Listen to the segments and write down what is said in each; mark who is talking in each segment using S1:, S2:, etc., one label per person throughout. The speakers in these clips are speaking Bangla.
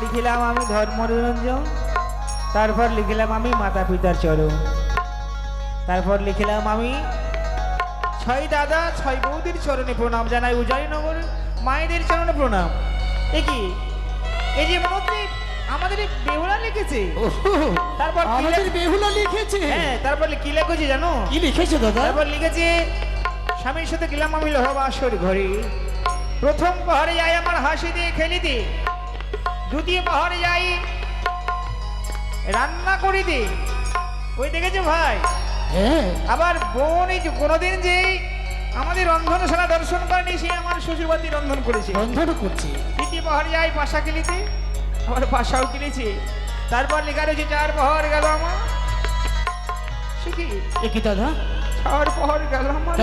S1: লিখিলাম আমি ধর্মরঞ্জন তারপর লিখিলাম আমি মাতা পিতার চরণ তারপর লিখিলাম আমি ছয় দাদা ছয় বৌদির চরণে প্রণাম জানাই উজয়নগর মায়েদের চরণে প্রণাম। এ কি? এই যে মধ্যে আমাদের বেহুলা লিখেছে। তারপর
S2: আমাদের বেহুলা লিখেছে।
S1: হ্যাঁ তারপর কি লিখেছে জানো?
S2: কি লিখেছে দাদা?
S1: তারপর লিখেছে স্বামীর সাথে গেলাম আমি লোহবাসর ঘরে। প্রথম পাহাড়ে যাই আমার হাসি দিয়ে খেলিতে। দ্বিতীয় পাহাড়ে যাই রান্না করিতে ওই দেখেছ ভাই?
S2: হ্যাঁ।
S1: আবার বোন এই যে কোনোদিন যে আমাদের রন্ধনশালা দর্শন করেনি সে আমার শ্বশুরবাতি রন্ধন করেছে।
S2: বন্ধন করছি?
S1: দ্বিতীয় পাহাড়ে যাই পাশা কিলিতে আবার পাশাও কিনেছে। তারপর লেখা রয়েছে চার পাহাড় গেল আমার। সে কি?
S2: দাদা?
S1: চার পাহাড় গেল আমার।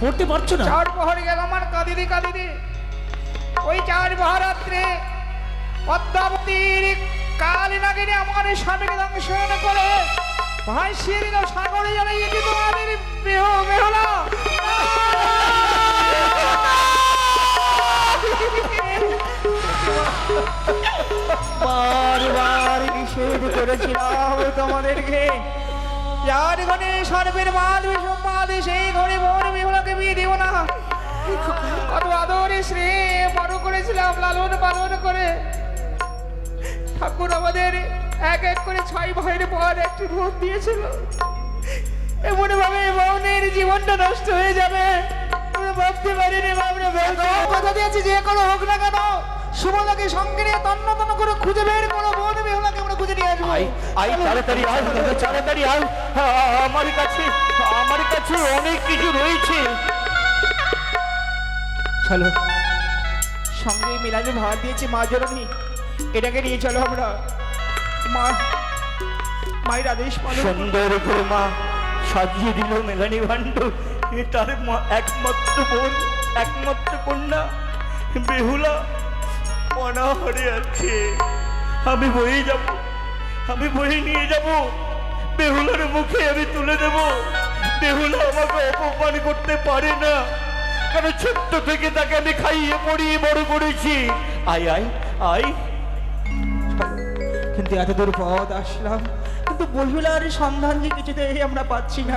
S2: পড়তে পারছ না?
S1: চার পাহাড় গেল আমার কাঁদিতে কাঁদিতে ওই চার পদ্মাবতীর কালী নাগিনী আমার স্বামীকে দংশন করে। ভাসিয়ে দিল সাগরে জানাই এটি তোমাদের বেহলা বারবার নিষেধ করেছিলাম তোমাদেরকে। যার ঘরে সর্বের মাল বিষম্মাদ সেই ঘরে বোন বিহলাকে বিয়ে দিব না। কত আদরে শ্রে বড় করেছিলাম, লালন পালন করে। ঠাকুর আমাদের এক এক করে ছয় ভাইয়ের পর একটি ভোট দিয়েছিল। এমন ভাবে বোনের জীবনটা নষ্ট হয়ে যাবে। আমরা ভাবতে পারিনি আমরা কথা দিয়েছি যে কোনো হোক না কেন সুমলাকে সঙ্গে নিয়ে তন্ন তন্ন করে খুঁজে বের করো বোন বিহলাকে আমরা খুঁজে নিয়ে আসব।
S3: আই আই তাড়াতাড়ি আয় তাড়াতাড়ি আয়। আমার কাছে আমার কাছে অনেক কিছু রয়েছে।
S1: চলো। সঙ্গে মিলাজে ভাত দিয়েছে মা জননী। এটাকে নিয়ে চলো আমরা। মা, মায়ের আদেশ
S3: সুন্দর করে মা সাজিয়ে দিল মেলানি ভাণ্ড এ তার একমাত্র বোন, একমাত্র কন্যা, বেহুলা, অনাহরে আছে আমি বয়ে যাব, আমি বয়ে নিয়ে যাব। বেহুলার মুখে আমি তুলে দেব। বেহুলা আমাকে অপমান করতে পারে না। কারণ ছোট্ট থেকে তাকে আমি খাইয়ে পড়িয়ে বড় করেছি? আয় আয় আয়।
S1: কিন্তু এত দূর পথ আসলাম। কিন্তু বহিলার সন্ধান কিছুতেই আমরা পাচ্ছি না।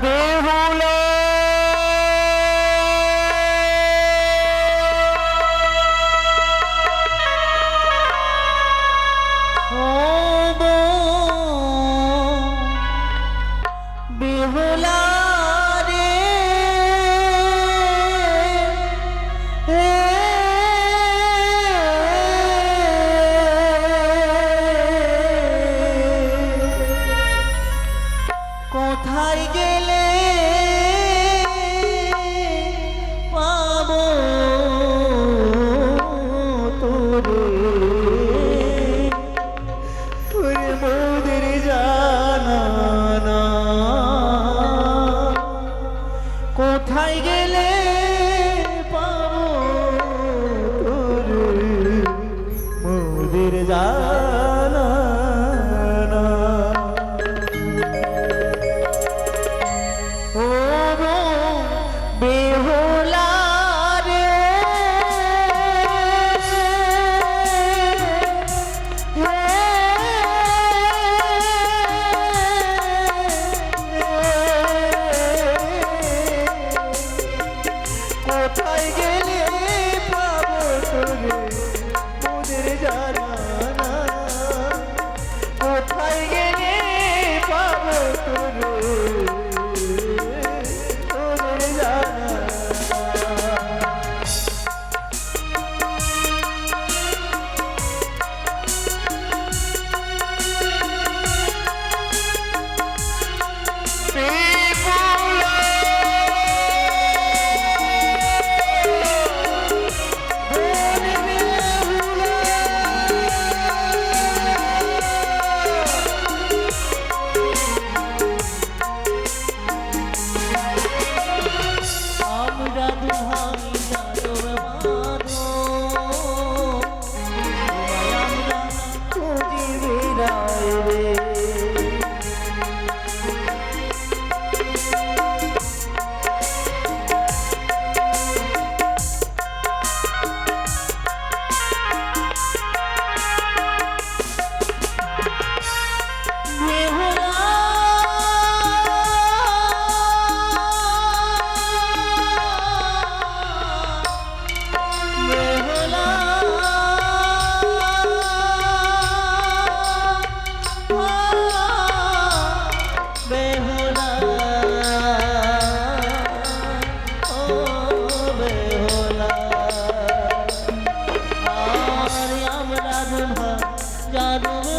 S1: I don't.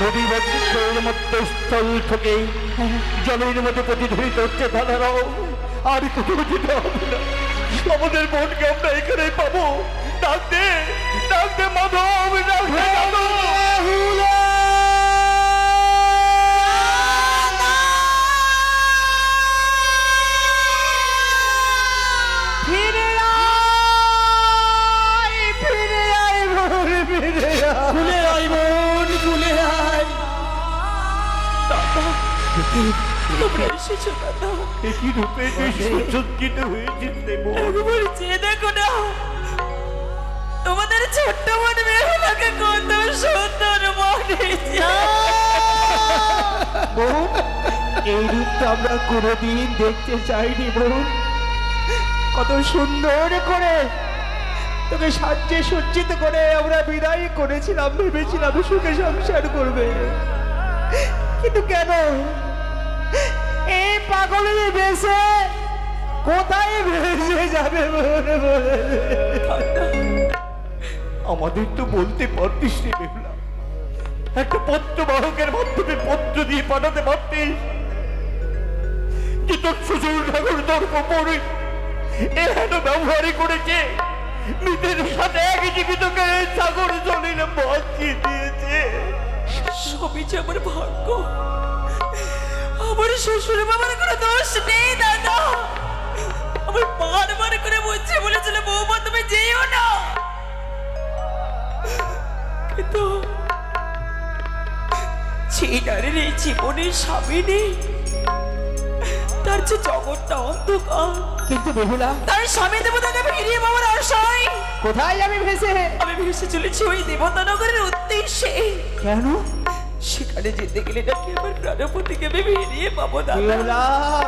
S3: নদী মধ্যে স্থল থেকে জলের মধ্যে প্রতিধ্বনিত হচ্ছে দাদারাও আর কোথাও যেতে হবে না। আমাদের বোনকে আমরা এখানে পাবো। ডাক দে মাধব, ডাক
S4: তোমরা এসেছ দাদা
S3: একই রূপে তুই হয়েছিস
S4: একবার চেয়ে দেখো না। তোমাদের ছোট্ট বোন মেহুলাকে কত সুন্দর মনে
S1: এই রূপটা আমরা কোনোদিন দেখতে চাইনি বোন কত সুন্দর করে তোকে সাজ্যে সজ্জিত করে আমরা বিদায় করেছিলাম ভেবেছিলাম সুখে সংসার করবে। কিন্তু কেন? পাগলের বেশে কোথায় ভেসে যাবে
S3: আমাদের তো বলতে পারতিস রে বেহুলা। একটা পত্র বাহকের মাধ্যমে পত্র দিয়ে পাঠাতে পারতিস। যে তোর শ্বশুর ঠাকুর তোর কপরে এ হেন ব্যবহারই করেছে। মৃতের সাথে এক জীবিতকে সাগর জলিলে বাঁচিয়ে দিয়েছে।
S4: সবই যে আমার ভাগ্য। আমার শ্বশুর বাবার কোনো দোষ নেই দাদা। আমার বারবার করে বলছে বলেছিল বৌমা তুমি যেও না। কিন্তু সেই নারীর এই জীবনের স্বামী নেই। তার যে জগৎটা অন্ধকার।
S1: কিন্তু বেহুলা
S4: তার স্বামী দেবতাকে ফিরিয়ে পাওয়ার আশায়।
S1: কোথায় যাবি ভেসে?
S4: আমি ভেসে চলেছি ওই দেবতানগরের উদ্দেশ্যে।
S1: কেন?
S4: সেখানে যেতে গেলে নাকি আমার প্রাণপতিকে পাবো দাদা
S1: বেহুলা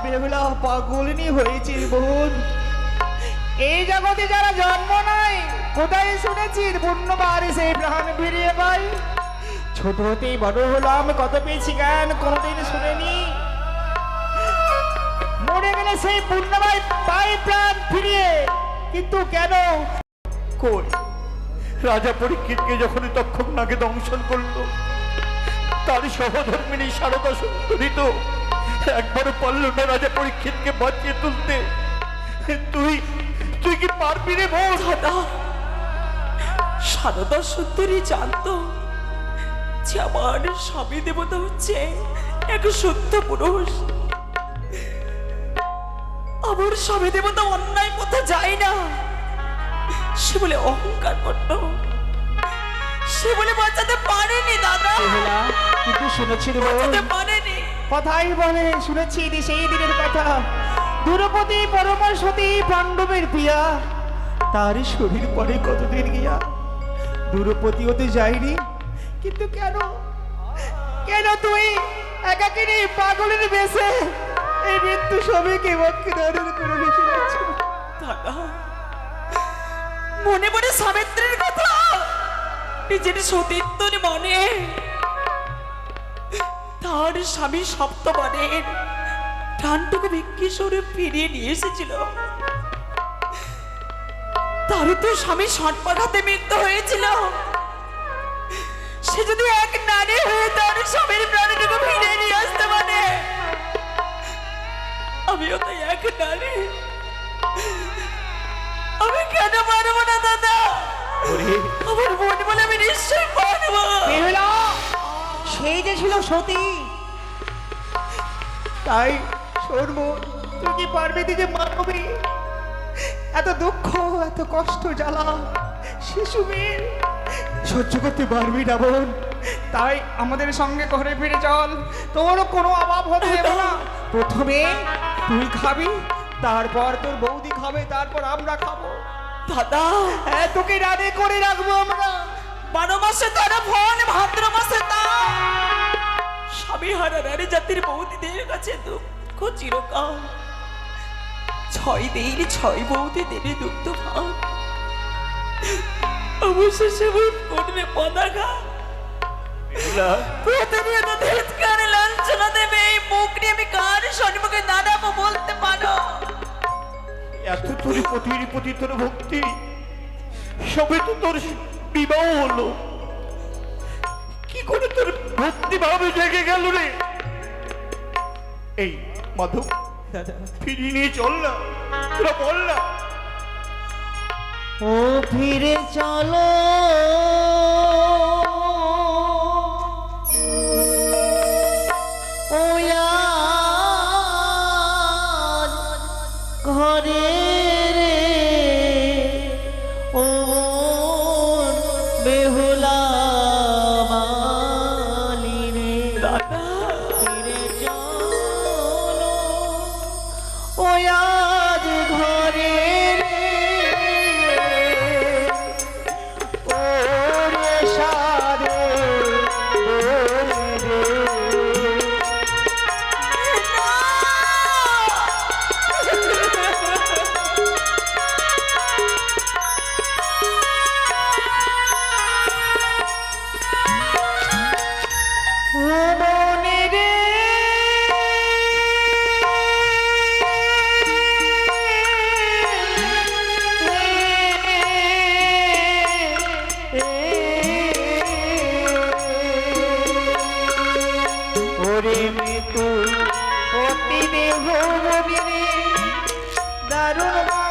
S1: বেহুলা পাগলিনী হয়েছে বোন। এই জগতে যারা জন্ম নাই কোথায় শুনেছি পূর্ণবার সেই প্রাণ ফিরিয়ে পাই ছোট হতেই বড় হলাম কত পেয়েছি জ্ঞান কোনোদিন শুনেনি। মরে গেলে সেই পূর্ণবাই পাই প্রাণ ফিরিয়ে কিন্তু কেন?
S3: কই? রাজা পরীক্ষিতকে যখন তক্ষক নাকে দংশন করল তার সহধর্মিনী সারদা সুন্দরী তো একবারও পারল না রাজা পরীক্ষিতকে বাঁচিয়ে তুলতে। তুই তুই কি পারবি রে বোন?
S4: সারদা সুন্দরী জানতো যে আমার স্বামী দেবতা হচ্ছে এক সত্য পুরুষ। আমার স্বামী দেবতা অন্যায় পথে যায় না। সে বলে অহংকার করত। সে বলে বাঁচাতে পারেনি দাদা।
S1: কিন্তু শুনেছি রে বোন।
S4: বাঁচাতে পারেনি।
S1: কথাই বলে শুনেছি দি সেই দিনের কথা। দ্রৌপদী পরমসতী পাণ্ডবের পিয়া তার শরীর পরে কতদিন গিয়া দ্রৌপদী হতে যায়নি? কিন্তু কেন? কেন তুই একাকিনী পাগলের বেশে তুই সবাইকে বক্ষে ধারণ করে বেশি
S4: দাদা মনে মনে সাবিত্রীর কথা নিজের সতীত্বর মনে। তার স্বামী সপ্তমানের প্রাণটুকু ভিক্ষেশ্বরে ফিরিয়ে নিয়ে এসেছিল। তারও তো স্বামী সটপাঘাতে মৃত্যু হয়েছিল। সে যদি এক নারী হয়ে তার স্বামীর প্রাণটুকু ফিরিয়ে নিয়ে আসতে পারে, আমিও তো এক নারী। আমি কেন পারব না, দাদা? আমার বলে আমি নিশ্চয়ই পারব
S1: বেহুলা সেই যে ছিল সতী। তাই শোনবো তুই কি পারবি তুই যে মানবি? এত দুঃখ এত কষ্ট জ্বালা শিশু মেয়ে সহ্য করতে পারবি না বোন। তাই আমাদের সঙ্গে ঘরে ফিরে চল। তোরও কোনো অভাব হতে দেবো না। প্রথমে তুই খাবি তারপর তোর বৌদি খাবে তারপর আমরা খাব।
S4: দাদা
S1: হ্যাঁ তোকে রাধে করে রাখব আমরা।
S4: বারো মাসে তারা ফল ভাদ্র মাসে তা। স্বামী হারা নারী জাতির বৌদিদের কাছে দুঃখ চিরকাল। ছয় দিন ছয় বৌদিদের দুগ্ধ ভাব অবশেষে ওই করবে পদাঘা
S3: বেহুলা
S4: প্রতিনিয়ত ধিৎকারে লাঞ্ছনা দেবে। এই মুখ নিয়ে আমি কার সম্মুখে দাঁড়াবো বলতে পারো।
S3: এত তোর পতির প্রতি তোর ভক্তি, সবে তো তোর বিবাহ হলো। কি করে তোর ভক্তি ভাবে জেগে গেল রে? এই মাধব, ফিরিয়ে নিয়ে চল না, তোরা বল না।
S2: ও, ফিরে চলো। অতি দেহ দারুণ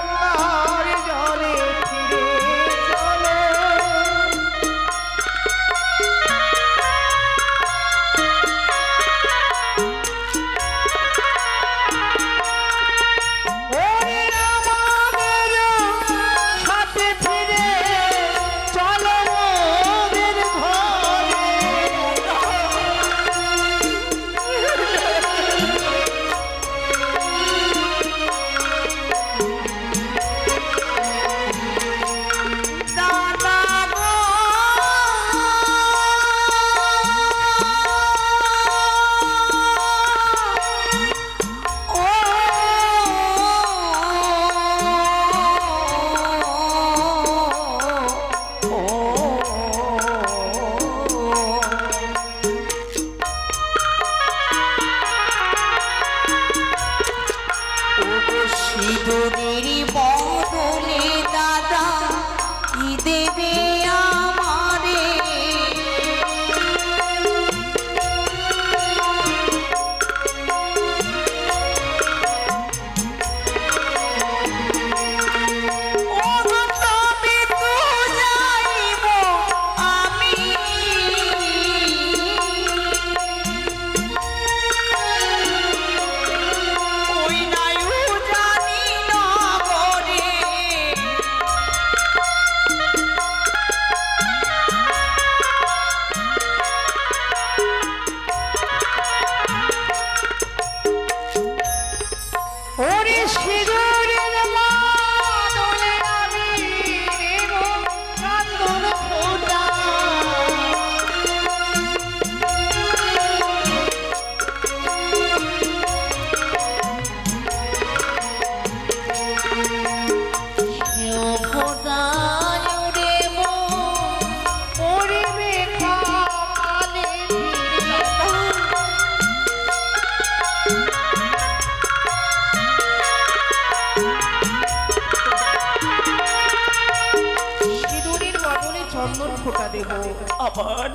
S4: আমার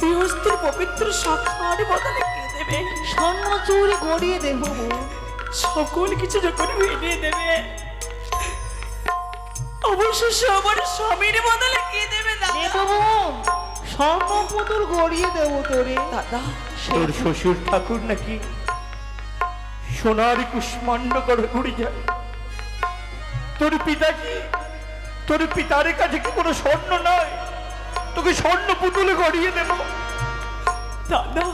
S4: বৃহস্পতির পবিত্র শাখার বদলে কে দেবে?
S2: স্বর্ণ চুরি গড়িয়ে দেব
S4: সকল কিছু যখন ভেঙে দেবে অবশেষে আমার স্বামীর বদলে কে দেবে দাদা?
S2: স্বর্ণ পুতুল গড়িয়ে দেব তোরে।
S4: দাদা
S3: তোর শ্বশুর ঠাকুর নাকি সোনার কুষ্মাণ্ড করে ঘুরে যায়? তোর পিতা কি? তোর পিতার কাছে কি কোনো স্বর্ণ নয় তোকে স্বর্ণ পুতুলে গড়িয়ে দেব।
S4: দাদা,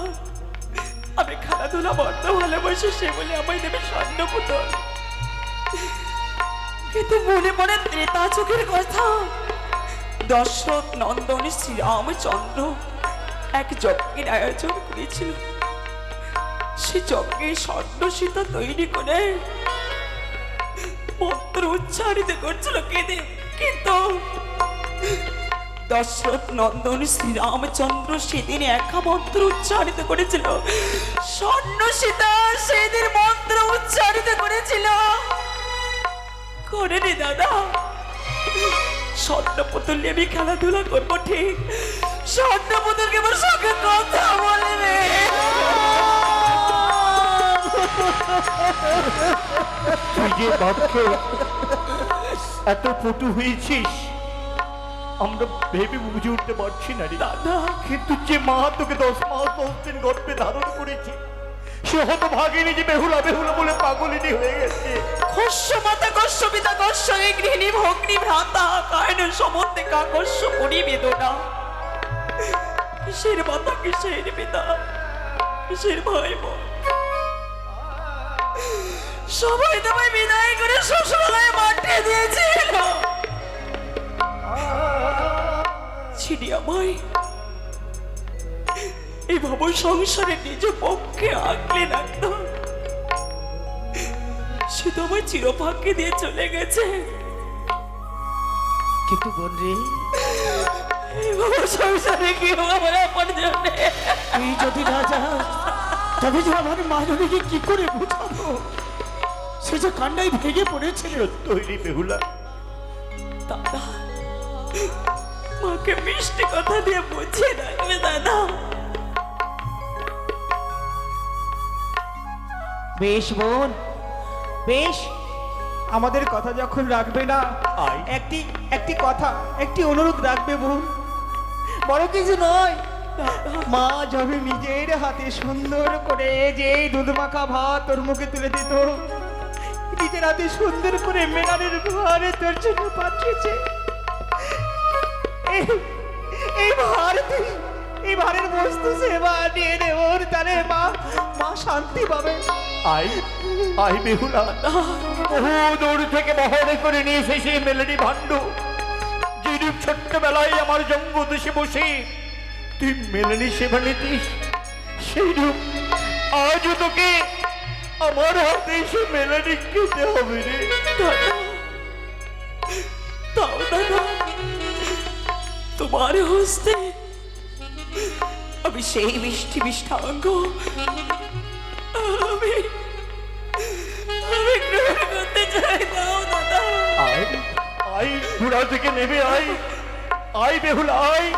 S4: আমি খেলাধুলা বড্ড ভালোবাসি সে বলে আমায় দেবে স্বর্ণ পুতুল। কিন্তু মনে পড়ে ত্রেতা চোখের কথা। দশরথ নন্দন শ্রীরামচন্দ্র এক যজ্ঞের আয়োজন করেছিল। সে যজ্ঞে স্বর্ণ সীতা তৈরি করে মন্ত্র উচ্চারিত করছিল কেঁদে কিন্তু দশরথ নন্দন শ্রীরামচন্দ্র সেদিন একা মন্ত্র উচ্চারিত করেছিল। স্বর্ণ সীতা সেদিন মন্ত্র উচ্চারিত করেছিল। করেনি দাদা। স্বর্ণ পুতুল নিয়ে আমি খেলাধুলা করব ঠিক। স্বর্ণ পুতুলকে আমার সঙ্গে কথা বলবে।
S3: তুই যে এত পটু হয়েছিস। আমরা ভেবে বুঝে উঠতে পারছি না রে।
S4: দাদা,
S3: কিন্তু যে মা তোকে দশ মাস দশ দিন গর্ভে ধারণ করেছে, সে হত ভাগিনি যে বেহুলা বেহুলা বলে পাগলিনী হয়ে গেছে।
S4: মাতা কস্য পিতা কস্য এই গৃহিণী, ভগ্নী, ভ্রাতা, কায়ন কাকস্য করি বেদনা কিসের মাতা, কিসের পিতা, কিসের ভাই সবাই তোমায় বিদায় করে শ্বশুরালয়ে পাঠিয়ে দিয়েছিল। ছিড়ি আমায়। এই ভব সংসারে নিজ পক্ষে আগলে রাখতো সে তো আমার চিরভাগ্যে দিয়ে চলে গেছে।
S2: কিন্তু বোন রে।
S4: এই ভব সংসারে কি আমার আপন জন্যে?
S2: তুই যদি না যাস তবে যে আমার মানবীকে কি করে বুঝাবো? সে যে কান্নায় ভেঙে পড়েছে
S3: তৈরি বেহুলা।
S4: দাদা মাকে মিষ্টি কথা দিয়ে বুঝিয়ে রাখবে দাদা।
S1: বেশ বোন বেশ। আমাদের কথা যখন রাখবে না একটি একটি কথা একটি অনুরোধ রাখবে বোন। বড় কিছু নয়। মা যবে নিজের হাতে সুন্দর করে যে দুধ মাখা ভাত তোর মুখে তুলে দিত নিজের হাতে সুন্দর করে মেনারের ঘরে তোর জন্য পাঠিয়েছে। এই- ভার এই ভারের বস্তু সেবা নিয়ে নে ওর মা মা শান্তি পাবে।
S3: আই আই বেহুলা। বহু দূর থেকে বহরে করে নিয়ে এসে সেই মেলেনি ভাণ্ড। যেরূপ ছোট্টবেলায় আমার জঙ্গ দেশে বসে তুই মেলেনি সেবা নিতিস, সেই রূপ আজও তোকে আমার হাতে এসে মেলেনি খেতে হবে রে।
S4: দাদা দাদা। তোমার হস্তে। আমি সেই মিষ্টি মিষ্টাঙ্গ আমি আমি গ্রহণ করতে চাই দাও দাদা।
S3: ঘোড়া থেকে নেমে বেহুলা, আয়।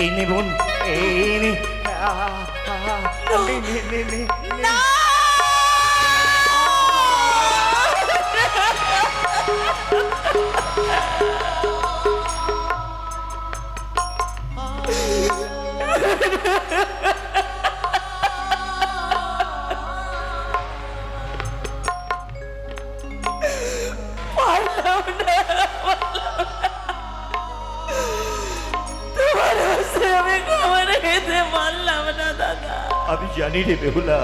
S3: এই নে Ha
S4: ha ha! আমি
S3: জানি রে বেহুলা।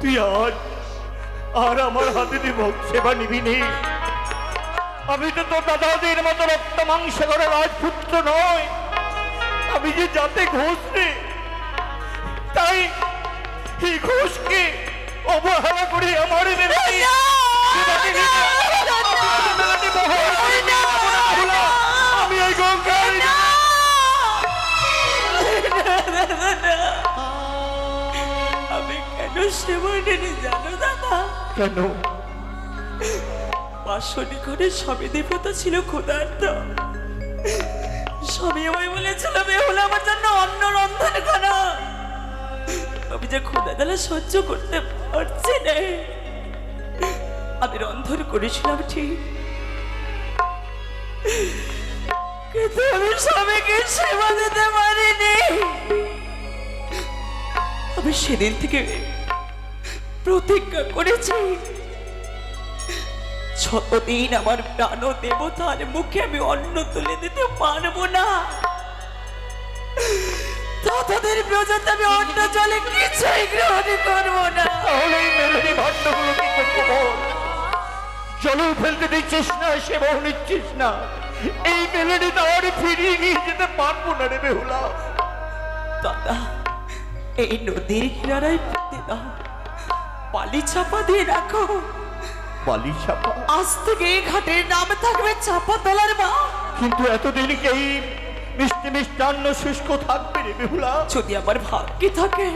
S3: তুই আর আর আমার হাতে ভোগ সেবা নিবি নে। আমি তো তোর দাদাদের মতো রক্ত মাংস করে রাজপুত্র নয় আমি যে যাতে ঘোষ রে তাই এই ঘোষকে অবহেলা করে আমার আমি না, এই গঙ্গায়
S4: নেনি জানো দাদা?
S3: কেন?
S4: বাসনি দেবতা ছিল ক্ষুধার্ত। সবই আমায় বলেছিল বেহুলা আমার জন্য অন্ন রন্ধন করা। আমি যে ক্ষুধা দ্বারা সহ্য করতে পারছি না। আমি রন্ধন করেছিলাম ঠিক। কিন্তু আমি স্বামীকে সেবা দিতে পারিনি। আমি সেদিন থেকে প্রতিজ্ঞা করেছি। যতদিন আমার প্রাণ দেবতার মুখে আমি অন্ন তুলে দিতে পারব না ততদিন পর্যন্ত আমি অন্ন জলে কিছুই গ্রহণ করব না।
S3: তাহলে এই মেলোডি ভাণ্ডগুলো কি জলেও ফেলতে দিচ্ছিস না সেবাও নিচ্ছিস না। এই মেলোডি আর ফিরিয়ে নিয়ে যেতে পারব না রে বেহুলা।
S4: দাদা এই নদীর কিনারায় পুঁতে দাও। বালি চাপা দিয়ে রাখো।
S3: বালি চাপা?
S4: আজ থেকে এই ঘাটের নাম থাকবে চাপা তলার মা।
S3: কিন্তু এতদিন কি এই মিষ্টি মিষ্টান্ন শুষ্ক থাকবে রে বেহুলা?
S4: যদি আমার ভাগ্যে থাকে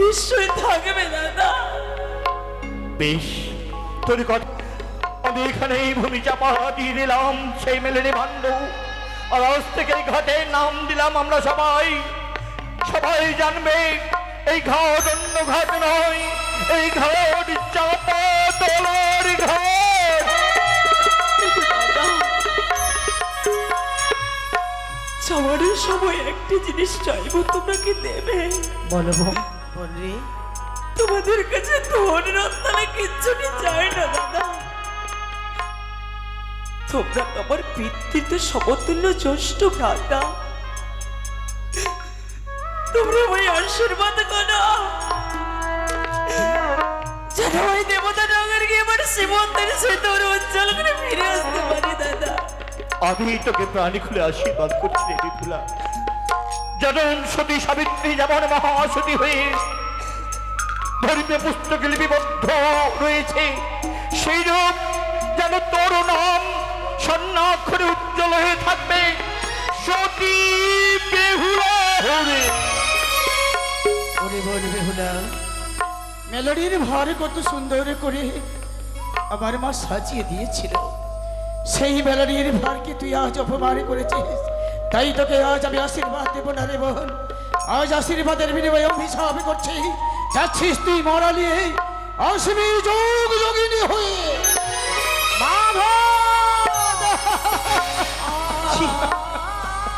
S4: নিশ্চয়ই থাকবে দাদা।
S3: বেশ তোর কথা আমি এখানে এই ভূমি চাপা দিয়ে দিলাম সেই মেলেনি ভাণ্ড। আর আজ থেকে ঘাটের নাম দিলাম আমরা সবাই। সবাই জানবে এই ঘাট অন্য ঘাট নয় এই ঘাট চাপা তোলার ঘাট।
S4: সময় একটি জিনিস চাইব তোমরা কি দেবে।
S2: বলো
S4: বলি তোমাদের কাছে ধন রত্নে কিচ্ছুটি চাই না দাদা। তোমরা আমার পিতৃত্ব সমতুল্য জ্যেষ্ঠ ভ্রাতা। ওই আশীর্বাদ করো। যেন ওই দেবতা নগর গিয়ে আমার সীমন্তের সেতর উজ্জ্বল করে ফিরে আসতে পারি, দাদা।
S3: আমি তোকে প্রাণী খুলে আশীর্বাদ করছি রে বিপুলা যেমন সতী সাবিত্রী যেমন মহাসতী হয়ে ধর্মীয় পুস্তকে লিপিবদ্ধ রয়েছে, সেই রূপ যেন তোর নাম স্বর্ণাক্ষরে উজ্জ্বল হয়ে থাকবে। সতী বেহুলা হরে
S2: বল বেহুলা মেলোডির ভার কত সুন্দর করে আমার মা সাজিয়ে দিয়েছিল। সেই মেলোডির ভারকে তুই আজ অপমান করেছিস? তাই তোকে আজ আমি আশীর্বাদ দেবো না রে বোন। আজ আশীর্বাদের বিনিময়ে অভিশাপ করছি। যাচ্ছিস তুই মরালিয়ে আসবি যোগ যোগিনী হয়ে।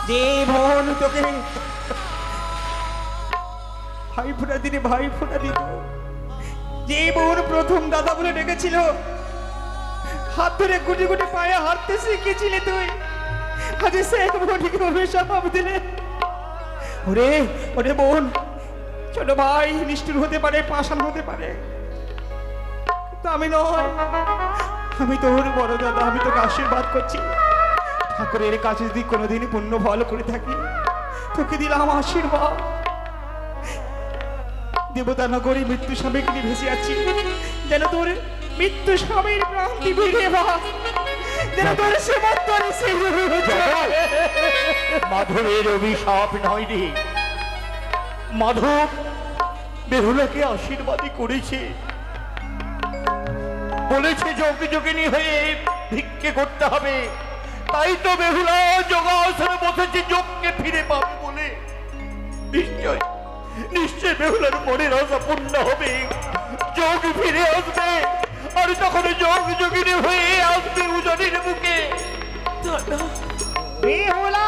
S1: যে বোন তোকে ভাই ফোটা দিনে ভাই ফোটা দিত যে বোন প্রথম দাদা বলে ডেকেছিল, হাত ধরে গুটি গুটি পায়ে হাঁটতে শিখেছিলি তুই? আজ সে বোনকে অভিশাপ দিলে। ওরে ওরে বোন, ছোট ভাই নিষ্ঠুর হতে পারে, পাষাণ হতে পারে। কিন্তু আমি নয়, আমি তোর বড় দাদা, আমি তোকে আশীর্বাদ করছি। ঠাকুরের কাছে যদি কোনোদিন পুণ্য ফল করে থাকি, তোকে দিলাম আশীর্বাদ। দেবতা নগরী মৃত্যু স্বামীকে নিয়ে ভেসে আছি যেন তোর মৃত্যু স্বামীর প্রান্তি ভিড়ে বা যেন তোর সেবন্তরে সে
S3: মাধবের অভিশাপ নয় রে। মাধব বেহুলাকে আশীর্বাদই করেছে। বলেছে যোগ যোগিনী হয়ে ভিক্ষে করতে হবে। তাই তো বেহুলা যোগাসনে বসেছে যোগকে ফিরে পাবে বলে। নিশ্চয়। নিশ্চয় বেহুলার মনে আশা পূর্ণ হবে যোগ ফিরে আসবে আর তখন যোগ যোগিনী হয়ে আসবে উজনির বুকে বেহুলা